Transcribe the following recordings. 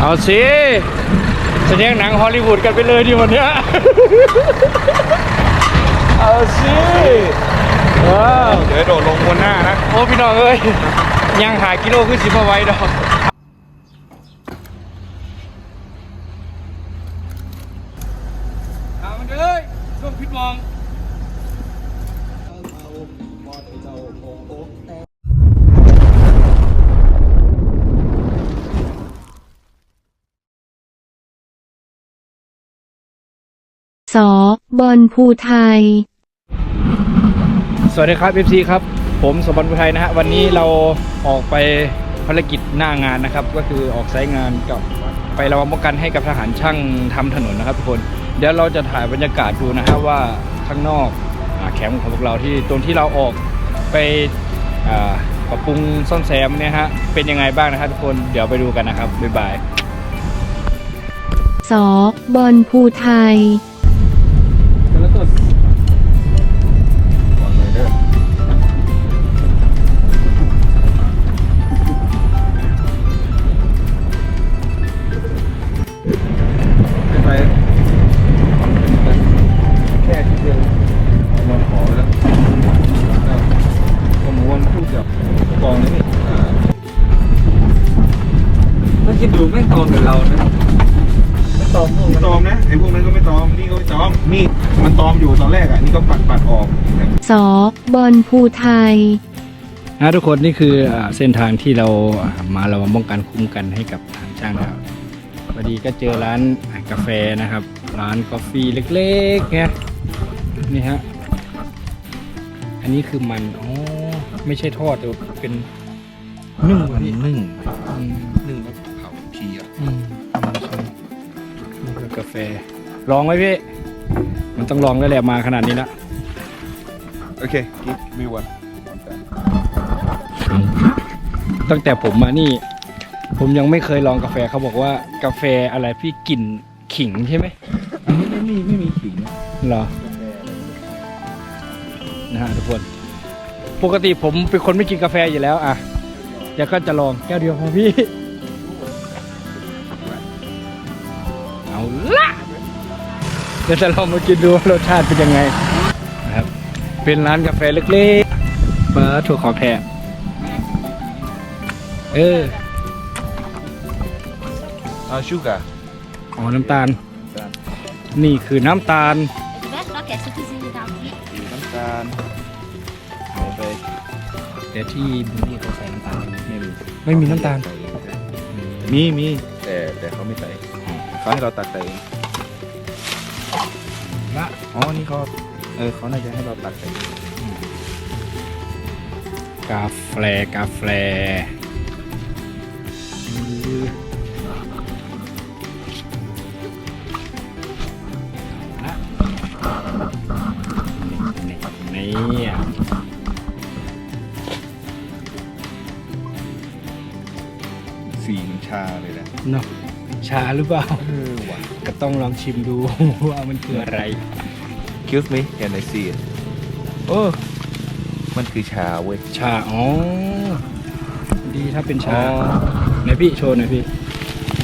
เอาสิแสดงหนังฮอลลีวูดกันไปเลยดิวันเนี้ยเอาสิว้าวเดี๋ยวโดดลงบนหน้านะ โอ้พี่น้องเอ้ยยังหากิโลขึ้นสิมาไว้ดอกเอามันเลยช่วงพิดมอง บอลภูไทย สวัสดีครับ FC ครับ ผมสมบัติพุไทยนะฮะ วันนี้เราออกไปภารกิจหน้างานนะครับ ก็คือออกไซต์งานกับไประวังป้องกันให้กับทหารช่างทำถนนนะครับทุกคน เดี๋ยวเราจะถ่ายบรรยากาศดูนะฮะว่าข้างนอกอาแคมป์ของพวกเราที่ตรงที่เราออกไปปรับปรุงซ่อมแซมเนี่ยฮะเป็นยังไงบ้างนะครับทุกคนเดี๋ยวไปดูกันนะครับบ๊ายบายสอบอลภูไทย ตอมไม่ตอมนะไอ้พวกนั้นก็ไม่ตอมนี่ก็ไม่ตอมนี่มันตอมอยู่ตอนแรกอะนี่ก็ปัดปัดออกสอบอลภูไทยนะทุกคนนี่คืออ่าเส้นทางที่เราอ่ามาเรามาป้องกันคุ้มกันให้กับทางช่างนะครับพอดีก็เจอร้านกาแฟนะครับ ร้านกาแฟเล็กๆเนี่ยนี่ฮะอันนี้คือมันอ๋อไม่ใช่ทอดแต่ว่าเป็นนึ่งมันพี่นึ่ง แฟ ลองไหมพี่ มันต้องลองแล้วแหละมาขนาดนี้ละโอเคกิ๊กมีวันตั้งแต่ผมมานี่ ผมยังไม่เคยลองกาแฟเขาบอกว่ากาแฟอะไรพี่กลิ่นขิงใช่ไหมไม่มีไม่มีขิงเหรอนะฮะทุกคน ปกติผมเป็นคนไม่กินกาแฟอยู่แล้วอะเดี๋ยวก็จะลองแก้วเดียวของพี่ ดี๋ยวจะลองมากินดูว่ารสชาติเป็นยังไงนะครับ เป็นร้านกาแฟเล็กๆเปิดถั่วของแท้เอออ่าชูกาอ๋อน้ำตาล นี่คือน้ำตาล Best look at citizen without it. น้ำตาลเอาไปแต่ที่บุรีเขาใส่น้ำตาลไม่มีไม่มีน้ำตาล มีมีแต่แต่เขาไม่ใส่เขาให้เราตักใส่เอง ละอ๋อ นี่เขาเออเขาน่าจะให้เราตักใส่เองกาแฟกาแฟนี่นี่อะสีมันชาเลยนะเนาะ ชาหรือเปล่าเออว่ะก็ต้องลองชิมดูว่ามันคืออะไร Excuse me can I see it โอ้มันคือชาเว้ย ชา อ๋อ ดีถ้าเป็นชาอ๋อ ไหนพี่โชว์หน่อยพี่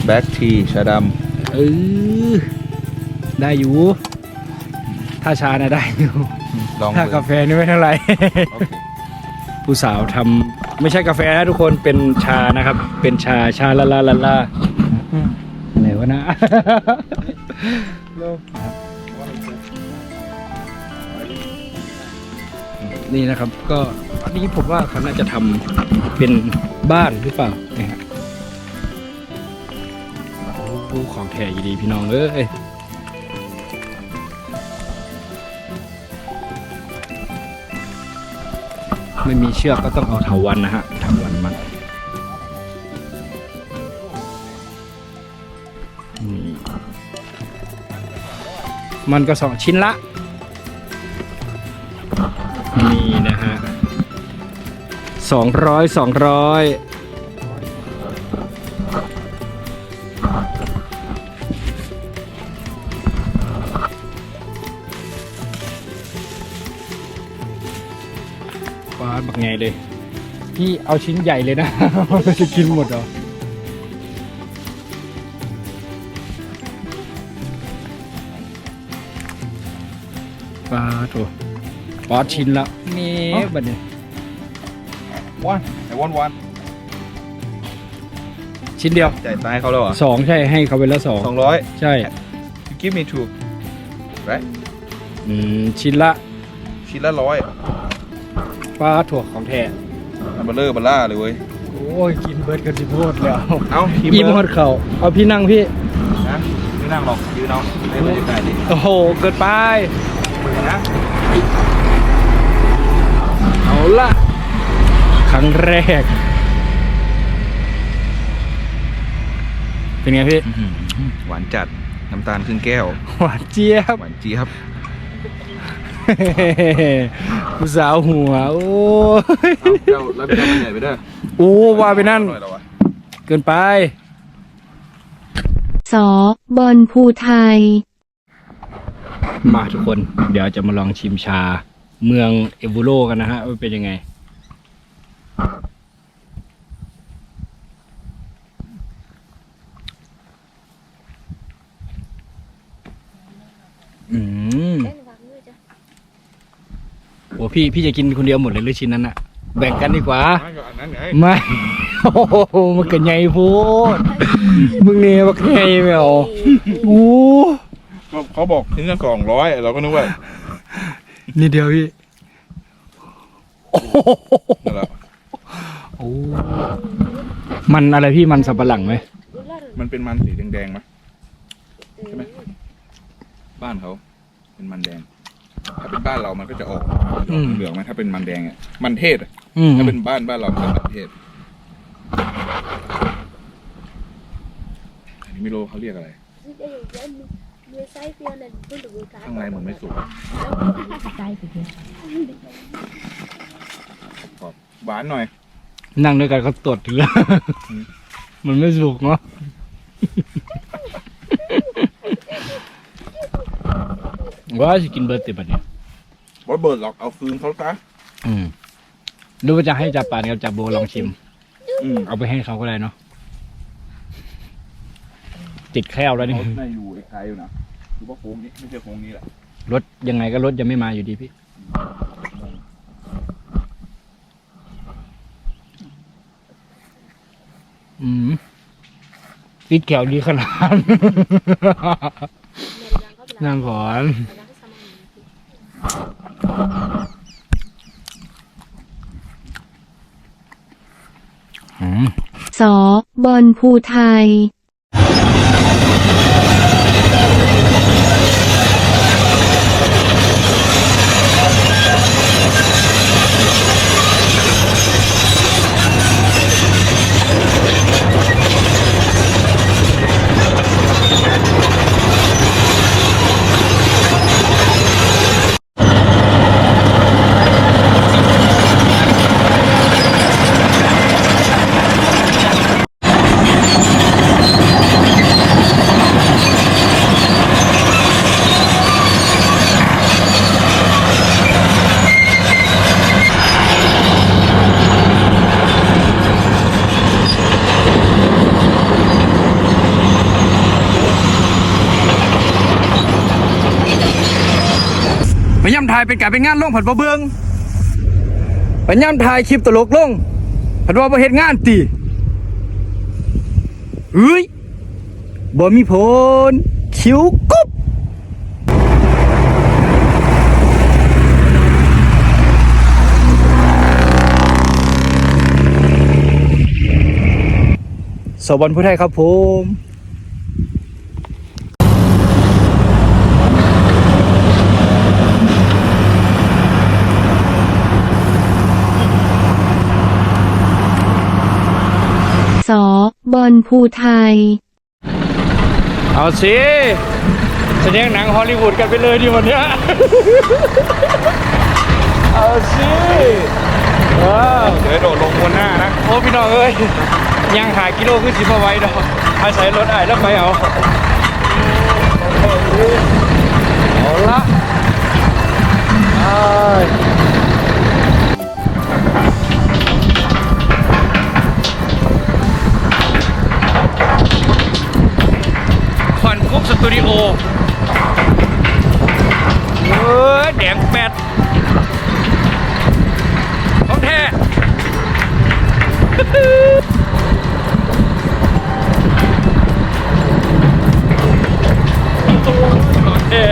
แบ็กทีชาดเออ ได้อยู่ ถ้าชานะได้อยู่ำลองถ้ากาแฟนี่ไม่เท่าไหร่ โอเคผู้สาวทำไม่ใช่กาแฟนะทุกคนเป็นชานะครับ เป็นชาชาลาลาลาลา อะไรวะนะนี่นะครับ ก็อันนี้ผมว่าเขาน่าจะทำเป็นบ้านหรือเปล่าเนี่ยฮะโอ้โหของแท้อยู่ดีพี่น้องเอ้ยไม่มีเชือกก็ต้องเอาเถาวันนะฮะเถ มันก็สองชิ้นละ นี่นะฮะสองร้อยสองร้อยปลาบักไงเลยพี่เอาชิ้นใหญ่เลยนะจะกินหมดเหรอ ปลาถูกปอชิ้นละนี่บัดนี้วันไอ้วันวันชิ้นเดียวจ่ายตายเขาแล้วเหรอสองใช่ให้เขาไปแล้วสองสองร้อย ใช่ you give me two อืมชิ้นละชิ้นละร้อยปลาถั่วของแท้อันเบลเลอร์เบลล่าเลยเว้ยโอ้ยกินเบิร์ดกันสิโพดแล้วเอ้าทีมอิ่มเบิหมร์ดเข่าเอาพี่นั่งพี่นะไม่นั่งหรอกยืนเอาได้บรรยากาศดีโอ้โหเกิดไป นะ เอาละครั้งแรก เป็นไงพี่ หวานจัด น้ำตาลครึ่งแก้ว หวานเจี๊ยบ หวานเจี๊ยบผู้สาวหัว โอ้ยเจ้าแล้วเจ้ามันใหญ่ไปเด้อโอ้ว่าไปนั่นอร่อยแล้ววะเกินไป สอบอลภูไทย มาทุกคน เดี๋ยวจะมาลองชิมชาเมืองเอบูโรกันนะฮะว่าเป็นยังไง อืม Đến vào người cho โอ้พี่พี่จะกินคนเดียวหมดเลยหรือชิ้นนั้นอะแบ่งกันดีกว่า ไม่ก็อันนั้นไงไม่ โอ้โหมันก็ใหญ่โพูดมึงเนี่ยมันก็ใหญ่ไม่เอาโอ้ ก็เขาบอกถึงกันกล่องร้อยเราก็นึกว่านี่เดียวพี่นั่นแหละโอ้มันอะไรพี่มันสับปะหลังไหมมันเป็นมันสีแดงๆไหมใช่ไหมบ้านเขาเป็นมันแดง ถ้าเป็นบ้านเรามันก็จะออกอืมเหลืองไหมถ้าเป็นมันแดงอะมันเทศอะอืมถ้าเป็นบ้านบ้านเราเป็นมันเทศอันนี้ไม่รู้เขาเรียกอะไร Người say phía này tôi được người cái ข้างในเหมือนไม่สุก Say phía kia กรอบหวานหน่อย นั่งด้วยกันก็ตดอยู่แล้วอืมมันไม่สุกเนาะ ว่าจะกินเบอร์ติบัดเนี่ยบอสเบิร์ดหรอกเอาคืนเขาซะอืมหรือว่าจะให้จับปานกับจับโบลองชิม อืม เอาไปให้เขาก็ได้เนาะ ติดแคลแล้วนี่เขาในอยู่ไกลอยู่นะหรือว่าโค้งนี้ไม่ใช่โค้งนี้แหละรถยังไงก็รถยังไม่มาอยู่ดีพี่อืมติดแขวดีขนาด Này đang có นั่ง làm ก่อน Đang có xong rồi อืม สอบอลภูไทย ไปย่ำถ่ายเป็นการเป็นงานลงผัดบ่เบืองไปย่ำถ่ายคลิปตลกลงผัดว่าบ่เฮ็ดงานตีเฮ้ยบ่มีผลคิวกุ๊บสวรรค์ผู้ไทยครับผม สอ บอลภูไทย เอาสิแสดงหนังฮอลลีวูดกันไปเลยดีวันเนี้ย เอาสิเออเดี๋ยวโดดลงบนหน้านะ โอ้พี่น้องเอ้ย ยังหากิโลขึ้นสิมาไว้ดอกอาศัยรถไอ้ายแล้วไปเอา เอาละ ตูดิโอเอ้ยแดงแปดของแท้ของแท้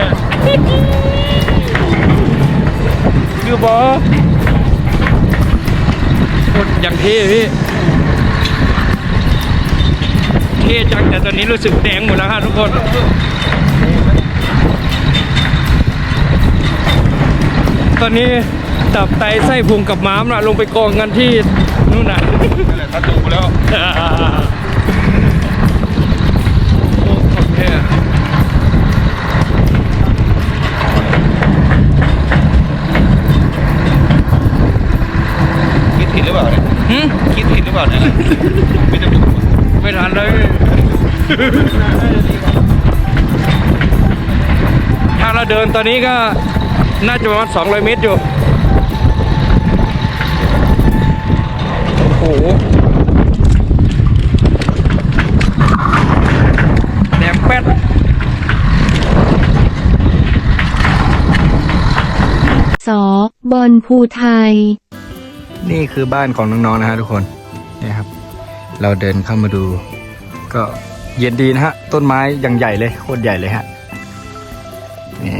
คือบอโคตรอย่างเท่พี่เท่จังแต่ตอนนี้รู้สึกแดงหมดแล้วฮะทุกคนตอนนี้ตับไตไส้พุงกับม้ามนะลงไปกองกันที่นู่นน่ะนั่นแหละถ้าดูแล้วโอ้โอเคคิดผิดหรือเปล่าเนี่ยหึคิดผิดหรือเปล่าเนี่ยไม่จะดู ไม่ทันเลยถ้าเราเดินตอนนี้ก็น่าจะประมาณ200 เมตรอยู่ โอ้โหแดงแป๊ดสอบอลภูไทย นี่คือบ้านของน้องๆนะฮะทุกคน นี่ครับ เราเดินเข้ามาดู ก็เย็นดีนะฮะ ต้นไม้อย่างใหญ่เลยโคตรใหญ่เลยฮะนี่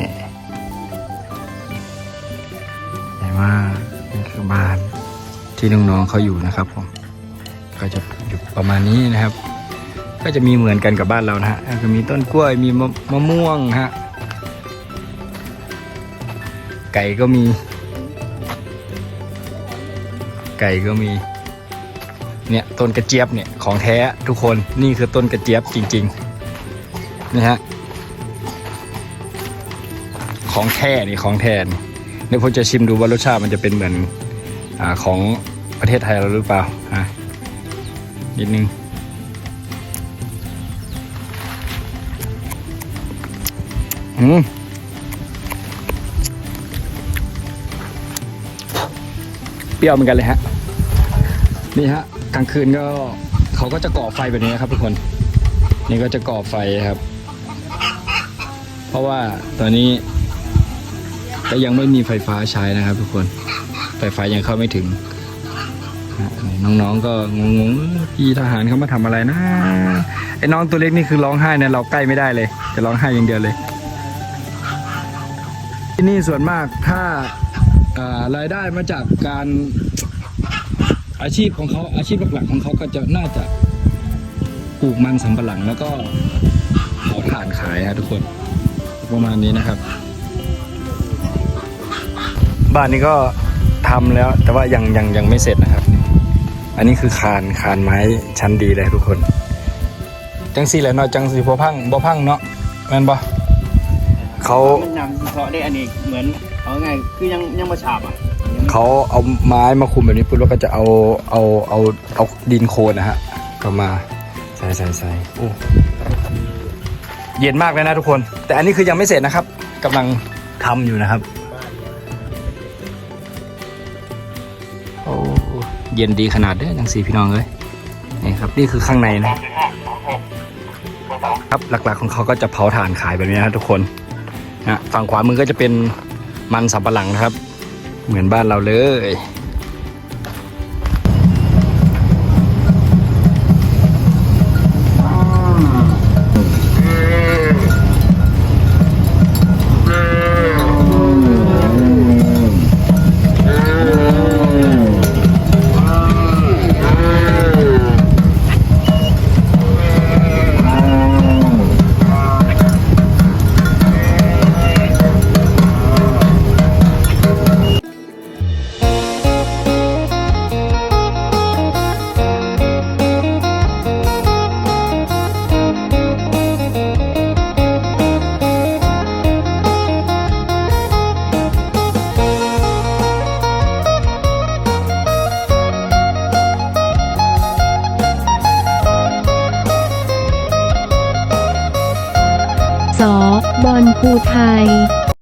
ใหญ่มากนี่คือบ้านที่น้องๆเขาอยู่นะครับผมก็จะอยู่ประมาณนี้นะครับ ก็จะมีเหมือนกันกับบ้านเรานะฮะก็มีต้นกล้วยมีมะม,ม่วงฮะไก่ก็มี ไก่ก็มี ต้นกระเจี๊ยบเนี่ยของแท้ทุกคนนี่คือต้นกระเจี๊ยบจริงๆนี่ฮะของแท้นี่ของแท้นเดี๋ยวผมจะชิมดูว่ารสชาติมันจะเป็นเหมือนอของประเทศไทยเราหรือเปล่าอะนิดนึงอืมเปรี้ยวเหมือนกันเลยฮะนี่ฮะ กลางคืนก็เขาก็จะก่อไฟแบบนี้นะครับทุกคน นี่ก็จะก่อไฟครับ เพราะว่าตอนนี้ก็ยังไม่มีไฟฟ้าใช้นะครับ ทุกคน ไฟฟ้ายังเข้าไม่ถึง น้องๆก็งงๆเอ้อพี่ทหารเขามาทำอะไรนะไอ้น้องตัวเล็กนี่คือร้องไห้เนี่ยเราใกล้ไม่ได้เลยจะร้องไห้อย่างเดียวเลย ที่นี่ส่วนมากถ้ารายได้มาจากการ อาชีพของเขาอาชีพหลักๆของเขาก็จะน่าจะปลูกมันสำปะหลังแล้วก็เผาถ่านขายฮะทุกคน ประมาณนี้นะครับ บ้านนี้ก็ทำแล้ว แต่ว่ายังยังยังไม่เสร็จนะครับ อันนี้คือคานคานไม้ชั้นดีเลยทุกคน จังสีแหละเนาะจังสีพอพังบ่พังเนาะแม่นบ่เขามันยังเพาะได้อันนี้เหมือนเอาไงคือยังยังมาฉาบอะ เขาเอาไม้มาคุมแบบนี้ปุ๊บแล้วก็จะเอาเอาเอาเอาดินโคลนนะฮะก็มาใส่ใส่ใส่โอ้เย็นมากเลยนะทุกคน แต่อันนี้คือยังไม่เสร็จนะครับกำลังทำอยู่นะครับโอ้เย็นดีขนาดเด้อจังสีพี่น้องเลยนี่ครับนี่คือข้างในนะครับหลักๆของเขาก็จะเผาถ่านขายแบบนี้นะทุกคนนะฝั่งขวามือก็จะเป็นมันสำปะหลังนะครับ เหมือนบ้านเราเลย